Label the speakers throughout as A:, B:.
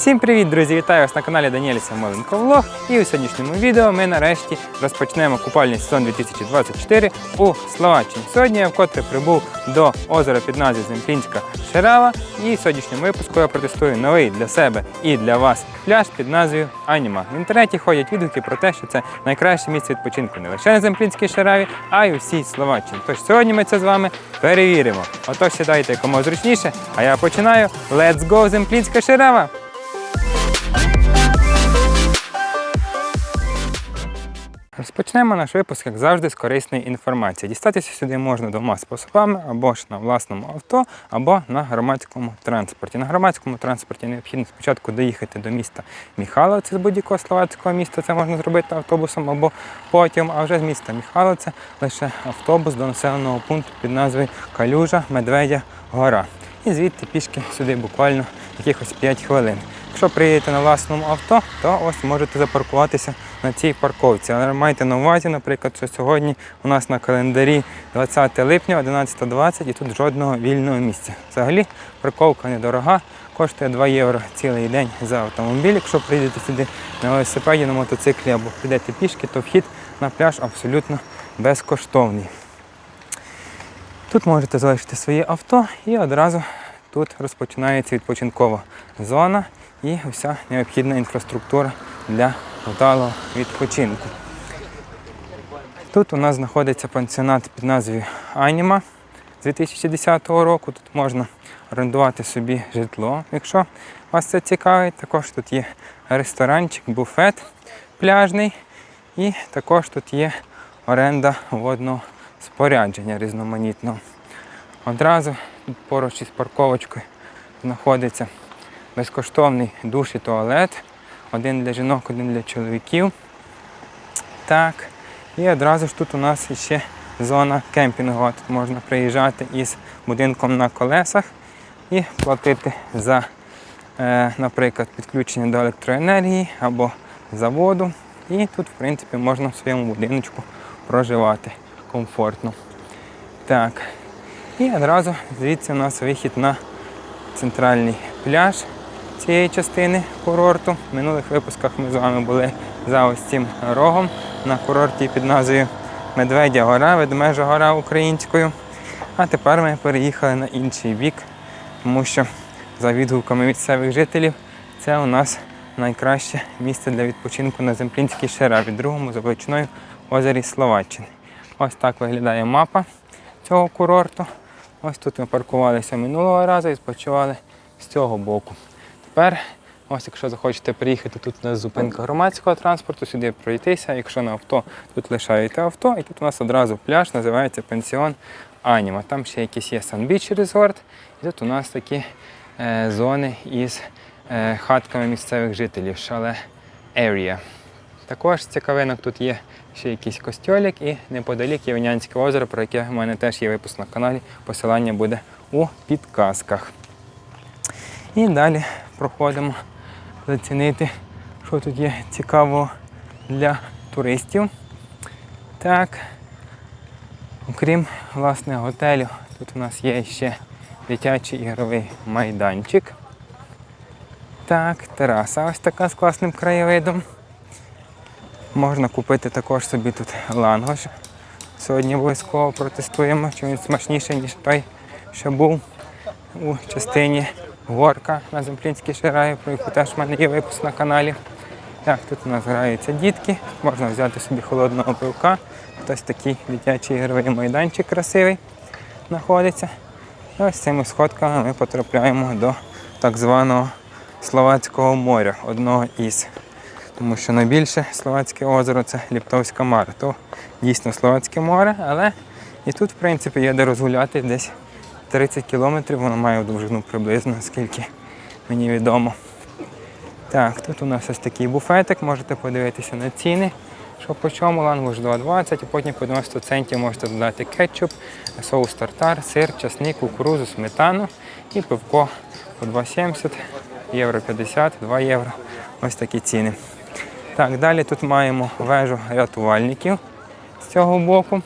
A: Всім привіт, друзі! Вітаю вас на каналі Даніель Самоленко Влог. І у сьогоднішньому відео ми нарешті розпочнемо купальний сезон 2024 у Словаччині. Сьогодні я вкотре прибув до озера під назвою Земплінська Шерава. І в сьогоднішньому випуску я протестую новий для себе і для вас пляж під назвою Аніма. В інтернеті ходять відгуки про те, що це найкраще місце відпочинку не лише на Земплінській Шераві, а й у всій Словаччині. Тож сьогодні ми це з вами перевіримо. Отож сідайте кому зручніше, а я починаю. Let's go, Земплінська Шерава! Розпочнемо наш випуск, як завжди, з корисної інформації. Дістатися сюди можна двома способами, або ж на власному авто, або на громадському транспорті. На громадському транспорті необхідно спочатку доїхати до міста Міхайловце з будь-якого словацького міста. Це можна зробити автобусом або потягом, а вже з міста Міхайловце лише автобус до населеного пункту під назвою Калюжа Медведя Гора. І звідти пішки сюди буквально якихось 5 хвилин. Якщо приїдете на власному авто, то ось можете запаркуватися на цій парковці. Але майте на увазі, наприклад, що сьогодні у нас на календарі 20 липня, 11.20 і тут жодного вільного місця. Взагалі парковка недорога, коштує 2 євро цілий день за автомобіль. Якщо приїдете сюди на велосипеді, на мотоциклі або підете пішки, то вхід на пляж абсолютно безкоштовний. Тут можете залишити своє авто і одразу тут розпочинається відпочинкова зона і вся необхідна інфраструктура для вдалого відпочинку. Тут у нас знаходиться пансіонат під назвою Аніма з 2010 року. Тут можна орендувати собі житло, якщо вас це цікавить. Також тут є ресторанчик, буфет пляжний і також тут є оренда водного спорядження різноманітного. Одразу тут поруч із парковочкою знаходиться безкоштовний душ і туалет. Один для жінок, один для чоловіків. Так. І одразу ж тут у нас ще зона кемпінгова. Тут можна приїжджати із будинком на колесах і платити за, е, наприклад, підключення до електроенергії або за воду. І тут, в принципі, можна в своєму будиночку проживати комфортно. Так. І одразу звідси у нас вихід на центральний пляж цієї частини курорту. В минулих випусках ми з вами були за ось цим рогом на курорті під назвою Медведя Гора, Ведмежа Гора українською. А тепер ми переїхали на інший бік, тому що за відгуками місцевих жителів це у нас найкраще місце для відпочинку на Земплінській Шераві, другому за величиною озері Словаччини. Ось так виглядає мапа цього курорту. Ось тут ми паркувалися минулого разу і спочивали з цього боку. Тепер, ось якщо захочете приїхати, тут у нас зупинка громадського транспорту, сюди пройтися. Якщо на авто, тут лишаєте авто, і тут у нас одразу пляж, називається пенсіон Аніма. Там ще якийсь є Санбіч резорт. І тут у нас такі е, зони із е, хатками місцевих жителів, шале Area. Також цікавинок тут є ще якийсь костьолік і неподалік є Вінянське озеро, про яке в мене теж є випуск на каналі. Посилання буде у підказках. І далі проходимо зацінити, що тут є цікавого для туристів. Так, окрім власне готелю, тут у нас є ще дитячий ігровий майданчик. Так, тераса ось така з класним краєвидом. Можна купити також собі тут лангош. Сьогодні обов'язково протестуємо, чи він смачніший, ніж той, що був у частині горка на Земплінській Шираї, про яку теж в мене є випуск на каналі. Так, тут у нас граються дітки, можна взяти собі холодного пивка. Ось такий дитячий ігровий майданчик красивий знаходиться. І ось цими сходками ми потрапляємо до так званого Словацького моря, одного із. Тому що найбільше Словацьке озеро це Ліптовська Мара. То дійсно Словацьке море, але і тут, в принципі, є де розгуляти десь 30 кілометрів, воно має в довжину приблизно, скільки мені відомо. Так, тут у нас ось такий буфетик, можете подивитися на ціни. Що по чому, лангуш 2,20, і потім по 90 центів можете додати кетчуп, соус тартар, сир, часник, кукурузу, сметану і пивко по 2,70, євро 50, 2 євро. Ось такі ціни. Так, далі тут маємо вежу рятувальників з цього боку.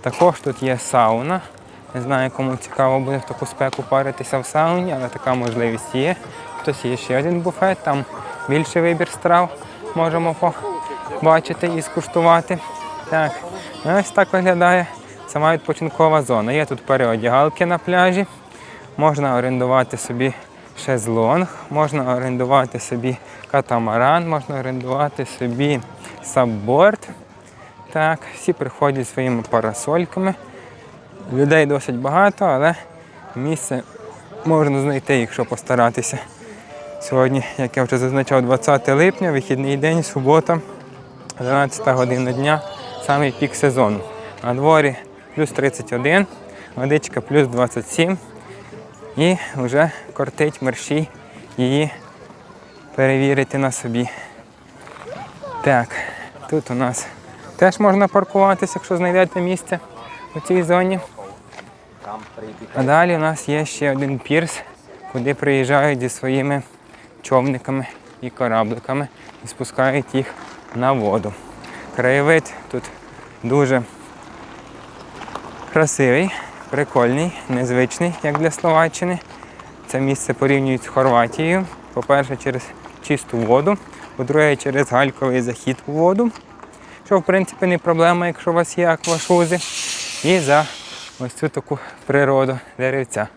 A: Також тут є сауна. Не знаю, кому цікаво буде в таку спеку паритися в сауні, але така можливість є. Тобто є ще один буфет, там більший вибір страв можемо побачити і скуштувати. Так, ну, ось так виглядає сама відпочинкова зона. Є тут переодягалки на пляжі, можна орендувати собі шезлонг, можна орендувати собі катамаран, можна орендувати собі сабборд. Так, всі приходять своїми парасольками. Людей досить багато, але місце можна знайти, якщо постаратися. Сьогодні, як я вже зазначав, 20 липня, вихідний день, субота, 12 година дня, самий пік сезону. На дворі плюс 31, водичка плюс 27 і вже кортить мерщій її перевірити на собі. Так, тут у нас теж можна паркуватися, якщо знайдете місце у цій зоні. А далі у нас є ще один пірс, куди приїжджають зі своїми човниками і корабликами і спускають їх на воду. Краєвид тут дуже красивий, прикольний, незвичний, як для Словаччини. Це місце порівнюють з Хорватією. По-перше, через чисту воду, по-друге, через гальковий захід у воду, що в принципі не проблема, якщо у вас є аквашузи. І за ось цю таку природу деревця.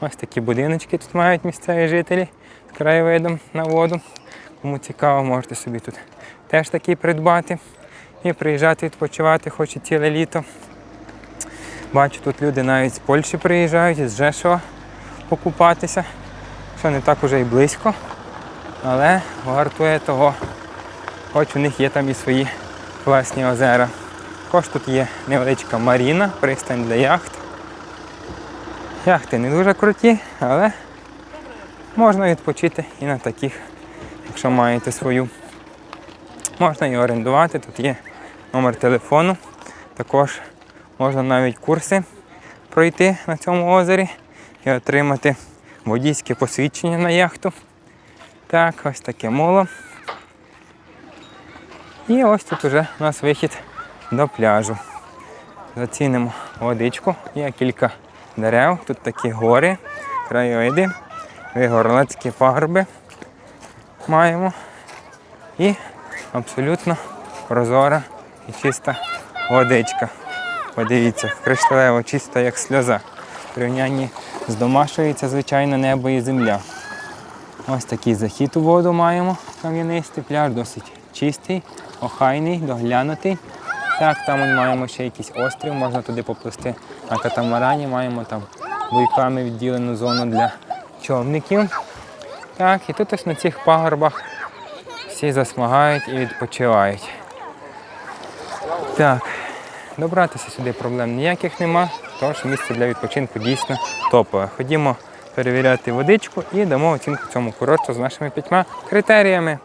A: Ось такі будиночки тут мають місцеві жителі з краєвидом на воду. Кому цікаво, можете собі тут теж такий придбати і приїжджати відпочивати, хоч і ціле літо. Бачу, тут люди навіть з Польщі приїжджають, з Жешова покупатися, що не так уже і близько, але вартує того, хоч у них є там і свої класні озера. Також тут є невеличка маріна, пристань для яхт. Яхти не дуже круті, але можна відпочити і на таких, якщо маєте свою. Можна і орендувати, тут є номер телефону. Також можна навіть курси пройти на цьому озері і отримати водійське посвідчення на яхту. Так, ось таке моло. І ось тут уже у нас вихід до пляжу. Зацінимо водичку. Є кілька дерев, тут такі гори, краєвиди, вигорлицькі пагорби маємо. І абсолютно прозора і чиста водичка. Подивіться, кришталево чиста, як сльоза. В порівнянні з домашньою це звичайно небо і земля. Ось такий захід у воду маємо. Кам'янистий пляж, досить чистий, охайний, доглянутий. Так, там ми маємо ще якийсь острів, можна туди поплисти на катамарані, маємо там буйками відділену зону для човників. Так, і тут ось на цих пагорбах всі засмагають і відпочивають. Так, добратися сюди проблем ніяких нема, тож місце для відпочинку дійсно топове. Ходімо перевіряти водичку і дамо оцінку цьому курорту з нашими п'ятьма критеріями.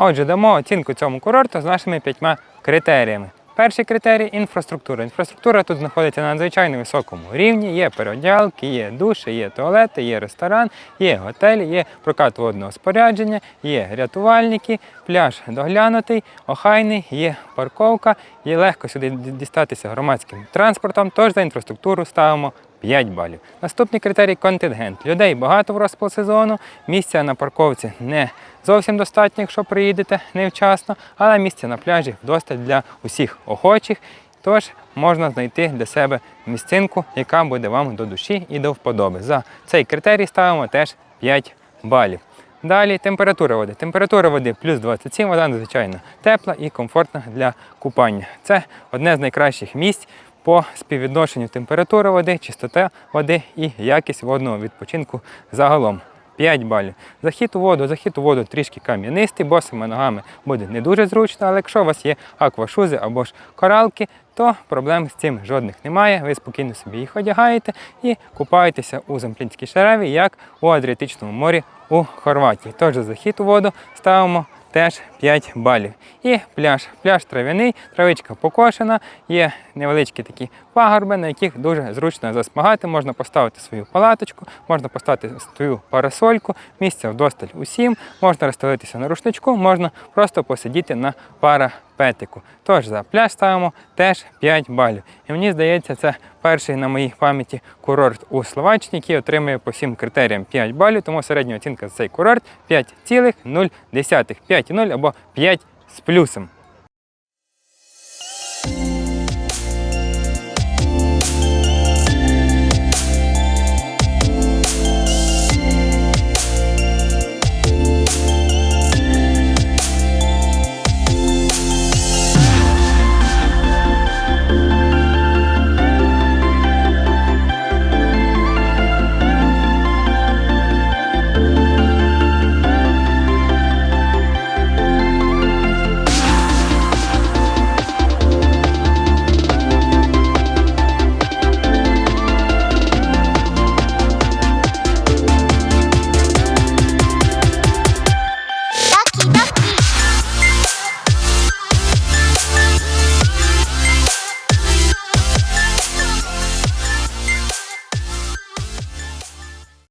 A: Отже, дамо оцінку цьому курорту з нашими п'ятьма критеріями. Перший критерій інфраструктура. Інфраструктура тут знаходиться на надзвичайно високому рівні. Є переодялки, є душі, є туалети, є ресторан, є готелі, є прокат водного спорядження, є рятувальники, пляж доглянутий, охайний, є парковка, є легко сюди дістатися громадським транспортом. Тож за інфраструктуру ставимо 5 балів. Наступний критерій контингент. Людей багато в розпал сезону, місця на парковці не зовсім достатньо, якщо приїдете невчасно, але місця на пляжі вдосталь для усіх охочих. Тож можна знайти для себе місцинку, яка буде вам до душі і до вподоби. За цей критерій ставимо теж 5 балів. Далі температура води. Температура води плюс 27, вода надзвичайно тепла і комфортна для купання. Це одне з найкращих місць по співвідношенню температури води, чистота води і якість водного відпочинку загалом. 5 балів. Захід у воду, захід у воду трішки кам'янистий, босими ногами буде не дуже зручно, але якщо у вас є аквашузи або ж коралки, то проблем з цим жодних немає. Ви спокійно собі їх одягаєте і купаєтеся у Замплінській шареві, як у Адріатичному морі у Хорватії. Тож захід у воду ставимо теж 5 балів. І пляж. Пляж трав'яний, травичка покошена, є невеличкі такі пагорби, на яких дуже зручно засмагати. Можна поставити свою палаточку, можна поставити свою парасольку, місця вдосталь усім, можна розстелитися на рушничку, можна просто посидіти на парапетику. Тож за пляж ставимо теж 5 балів. І мені здається, це перший на моїй пам'яті курорт у Словаччині, який отримує по всім критеріям 5 балів, тому середня оцінка за цей курорт 5,0, 5,0 або 5 з плюсом.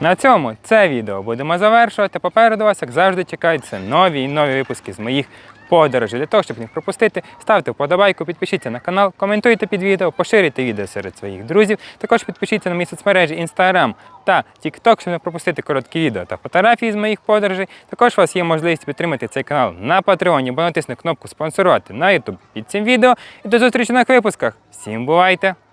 A: На цьому це відео будемо завершувати. Попереду вас, як завжди, чекаються нові і нові випуски з моїх подорожей. Для того, щоб їх пропустити, ставте вподобайку, підпишіться на канал, коментуйте під відео, поширюйте відео серед своїх друзів. Також підпишіться на мої соцмережі Instagram та TikTok, щоб не пропустити короткі відео та фотографії з моїх подорожей. Також у вас є можливість підтримати цей канал на Patreon, або натисни кнопку спонсорувати на YouTube під цим відео. І до зустрічі нових випусках. Всім бувайте!